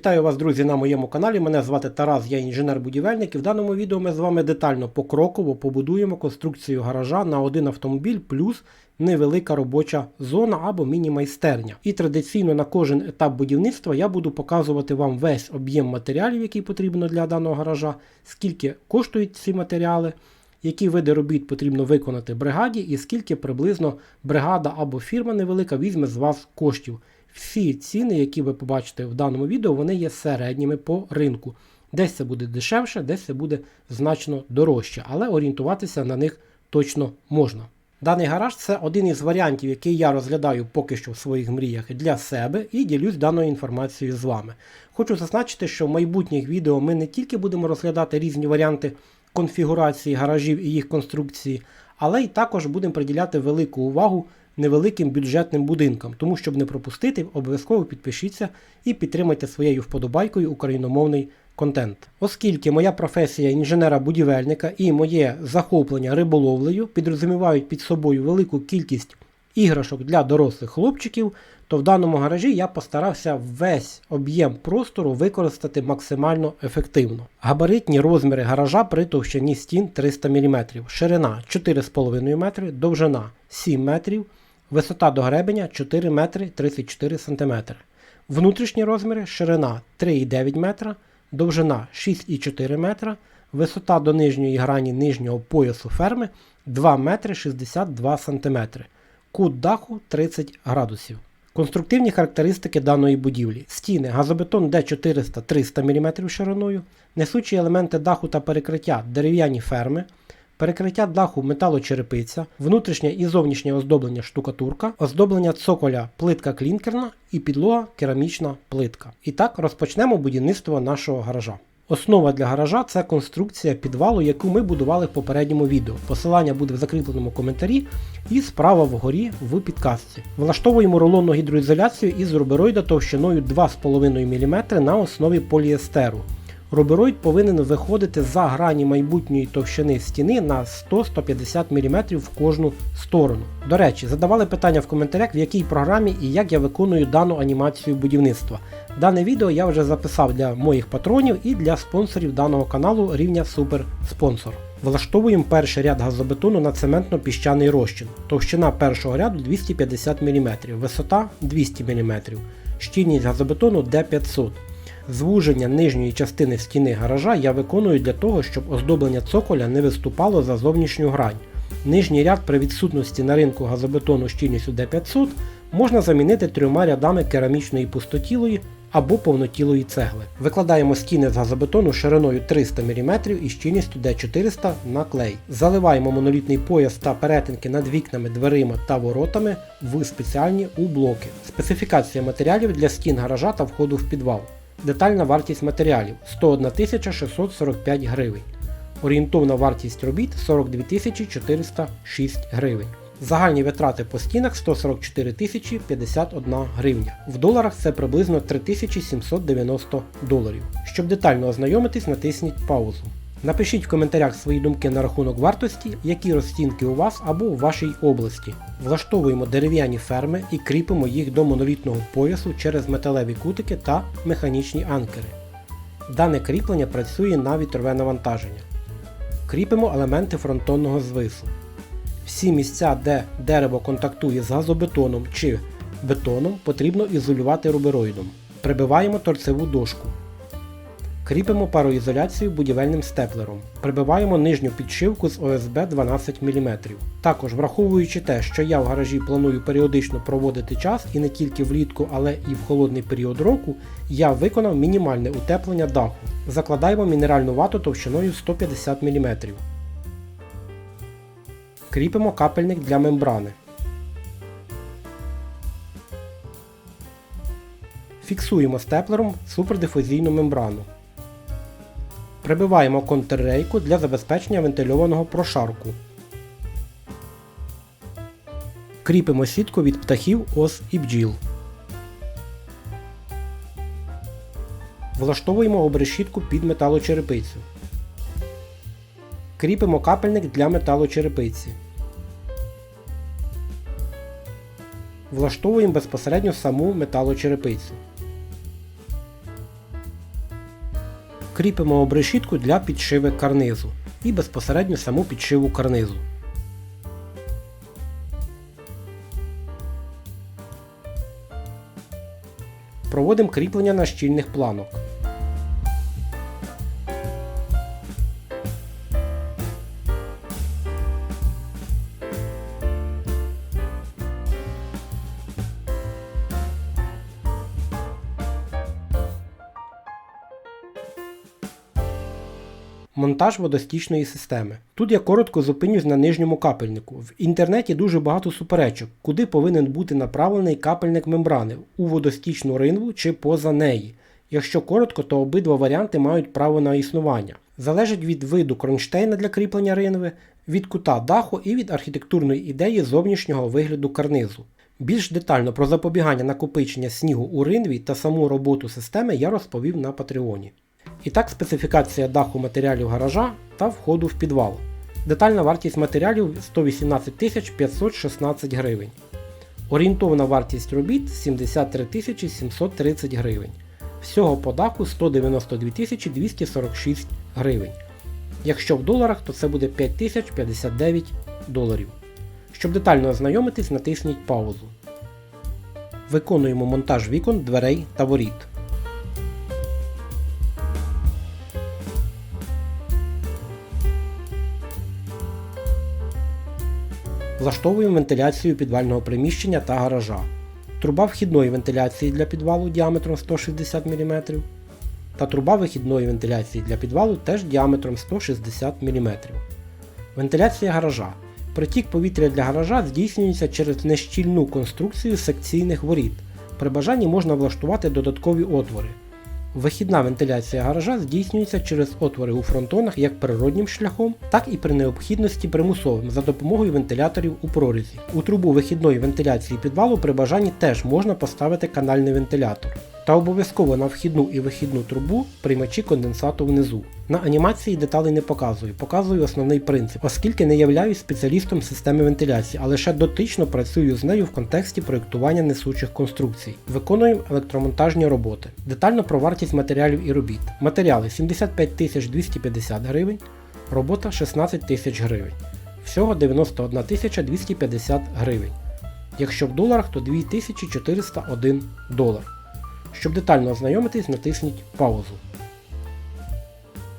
Вітаю вас, друзі, на моєму каналі. Мене звати Тарас, я інженер-будівельник і в даному відео ми з вами детально покроково побудуємо конструкцію гаража на один автомобіль плюс невелика робоча зона або міні-майстерня. І традиційно на кожен етап будівництва я буду показувати вам весь об'єм матеріалів, який потрібно для даного гаража, скільки коштують ці матеріали. Які види робіт потрібно виконати бригаді, і скільки приблизно бригада або фірма невелика візьме з вас коштів. Всі ціни, які ви побачите в даному відео, вони є середніми по ринку. Десь це буде дешевше, десь це буде значно дорожче, але орієнтуватися на них точно можна. Даний гараж це один із варіантів, який я розглядаю поки що в своїх мріях для себе і ділюсь даною інформацією з вами. Хочу зазначити, що в майбутніх відео ми не тільки будемо розглядати різні варіанти конфігурації гаражів і їх конструкції, але й також будемо приділяти велику увагу невеликим бюджетним будинкам. Тому, щоб не пропустити, обов'язково підпишіться і підтримайте своєю вподобайкою україномовний контент. Оскільки моя професія інженера-будівельника і моє захоплення риболовлею підрозумівають під собою велику кількість іграшок для дорослих хлопчиків, то в даному гаражі я постарався весь об'єм простору використати максимально ефективно. Габаритні розміри гаража при товщині стін 300 мм, ширина 4,5 метри, довжина 7 метрів, висота до гребеня 4 метри 34 см. Внутрішні розміри ширина 3,9 метра, довжина 6,4 метра, висота до нижньої грані нижнього поясу ферми 2 метри 62 см. Кут даху 30 градусів. Конструктивні характеристики даної будівлі. Стіни газобетон Д400 300 мм шириною, несучі елементи даху та перекриття дерев'яні ферми, перекриття даху металочерепиця, внутрішнє і зовнішнє оздоблення штукатурка, оздоблення цоколя плитка клінкерна і підлога керамічна плитка. І так розпочнемо будівництво нашого гаража. Основа для гаража це конструкція підвалу, яку ми будували в попередньому відео. Посилання буде в закріпленому коментарі і справа вгорі в підказці. Влаштовуємо рулонну гідроізоляцію із рубероїда товщиною 2,5 мм на основі поліестеру. Рубероїд повинен виходити за грані майбутньої товщини стіни на 100-150 мм в кожну сторону. До речі, задавали питання в коментарях, в якій програмі і як я виконую дану анімацію будівництва. Дане відео я вже записав для моїх патронів і для спонсорів даного каналу рівня Супер Спонсор. Влаштовуємо перший ряд газобетону на цементно-піщаний розчин. Товщина першого ряду 250 мм, висота 200 мм, щільність газобетону D500. Звуження нижньої частини стіни гаража я виконую для того, щоб оздоблення цоколя не виступало за зовнішню грань. Нижній ряд при відсутності на ринку газобетону щільністю D500 можна замінити трьома рядами керамічної пустотілої або повнотілої цегли. Викладаємо стіни з газобетону шириною 300 мм і щільністю D400 на клей. Заливаємо монолітний пояс та перетинки над вікнами, дверима та воротами в спеціальні У-блоки. Специфікація матеріалів для стін гаража та входу в підвал. Детальна вартість матеріалів 101 645 гривень. Орієнтовна вартість робіт 42 406 гривень. Загальні витрати по стінах 144 051 гривня. В доларах це приблизно 3790 доларів. Щоб детально ознайомитись, натисніть паузу. Напишіть в коментарях свої думки на рахунок вартості, які розцінки у вас або у вашій області. Влаштовуємо дерев'яні ферми і кріпимо їх до монолітного поясу через металеві кутики та механічні анкери. Дане кріплення працює на вітрове навантаження. Кріпимо елементи фронтонного звису. Всі місця, де дерево контактує з газобетоном чи бетоном, потрібно ізолювати рубероїдом. Прибиваємо торцеву дошку. Кріпимо пароізоляцію будівельним степлером. Прибиваємо нижню підшивку з ОСБ 12 мм. Також враховуючи те, що я в гаражі планую періодично проводити час і не тільки влітку, але і в холодний період року, я виконав мінімальне утеплення даху. Закладаємо мінеральну вату товщиною 150 мм. Кріпимо капельник для мембрани. Фіксуємо степлером супердифузійну мембрану. Прибиваємо контррейку для забезпечення вентильованого прошарку. Кріпимо сітку від птахів, ос і бджіл. Влаштовуємо обрешітку під металочерепицю. Кріпимо капельник для металочерепиці. Влаштовуємо безпосередньо саму металочерепицю. Кріпимо обрешітку для підшиви карнизу і безпосередньо саму підшиву карнизу. Проводимо кріплення на щільних планок. Монтаж водостічної системи. Тут я коротко зупинюсь на нижньому капельнику. В інтернеті дуже багато суперечок, куди повинен бути направлений капельник мембрани у водостічну ринву чи поза неї. Якщо коротко, то обидва варіанти мають право на існування. Залежить від виду кронштейна для кріплення ринви, від кута даху і від архітектурної ідеї зовнішнього вигляду карнизу. Більш детально про запобігання накопичення снігу у ринві та саму роботу системи я розповів на Патреоні. І так, специфікація даху матеріалів гаража та входу в підвал. Детальна вартість матеріалів 118 516 гривень. Орієнтовна вартість робіт 73 730 гривень. Всього по даху 192 246 гривень. Якщо в доларах, то це буде 5059 доларів. Щоб детально ознайомитись, натисніть паузу. Виконуємо монтаж вікон, дверей та воріт. Влаштовуємо вентиляцію підвального приміщення та гаража. Труба вхідної вентиляції для підвалу діаметром 160 мм. Та труба вихідної вентиляції для підвалу теж діаметром 160 мм. Вентиляція гаража. Притік повітря для гаража здійснюється через нещільну конструкцію секційних воріт. При бажанні можна влаштувати додаткові отвори. Вихідна вентиляція гаража здійснюється через отвори у фронтонах як природнім шляхом, так і при необхідності примусовим за допомогою вентиляторів у прорізі. У трубу вихідної вентиляції підвалу при бажанні теж можна поставити канальний вентилятор. Та обов'язково на вхідну і вихідну трубу приймачі конденсату внизу. На анімації деталей не показую, показую основний принцип, оскільки не являюсь спеціалістом системи вентиляції, а лише дотично працюю з нею в контексті проєктування несучих конструкцій. Виконуємо електромонтажні роботи. Детально про вартість матеріалів і робіт. Матеріали 75 250 гривень, робота 16 тисяч гривень. Всього 91 250 гривень. Якщо в доларах, то 2401 долар. Щоб детально ознайомитись, натисніть паузу.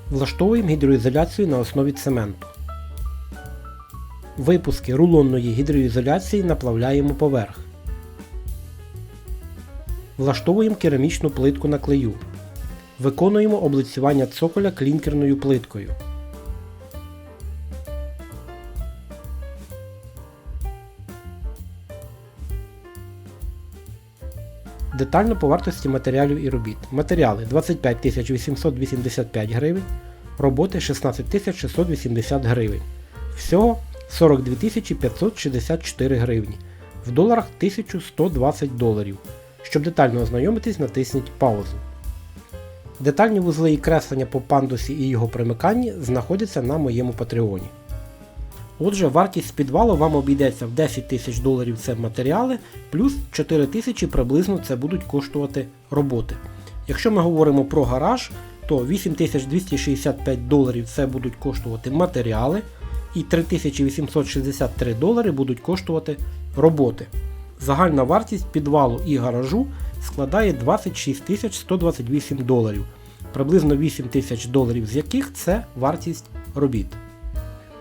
Влаштовуємо гідроізоляцію на основі цементу. Випуски рулонної гідроізоляції наплавляємо поверх. Влаштовуємо керамічну плитку на клею. Виконуємо облицювання цоколя клінкерною плиткою. Детально по вартості матеріалів і робіт. Матеріали 25 885 гривень, роботи 16 680 гривень. Всього 42 564 гривні. В доларах 1120 доларів. Щоб детально ознайомитись, натисніть паузу. Детальні вузли і креслення по пандусі і його примиканні знаходяться на моєму патреоні. Отже, вартість підвалу вам обійдеться в 10 тисяч доларів це матеріали, плюс 4 тисячі приблизно це будуть коштувати роботи. Якщо ми говоримо про гараж, то 8265 доларів це будуть коштувати матеріали, і 3863 долари будуть коштувати роботи. Загальна вартість підвалу і гаражу складає 26 128 доларів, приблизно 8 тисяч доларів з яких це вартість робіт.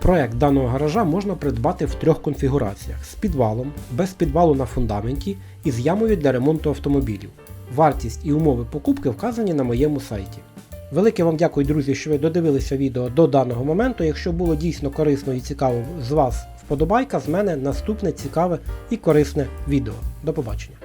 Проект даного гаража можна придбати в трьох конфігураціях: з підвалом, без підвалу на фундаменті і з ямою для ремонту автомобілів. Вартість і умови покупки вказані на моєму сайті. Велике вам дякую, друзі, що ви додивилися відео до даного моменту. Якщо було дійсно корисно і цікаво з вас вподобайка, з мене наступне цікаве і корисне відео. До побачення!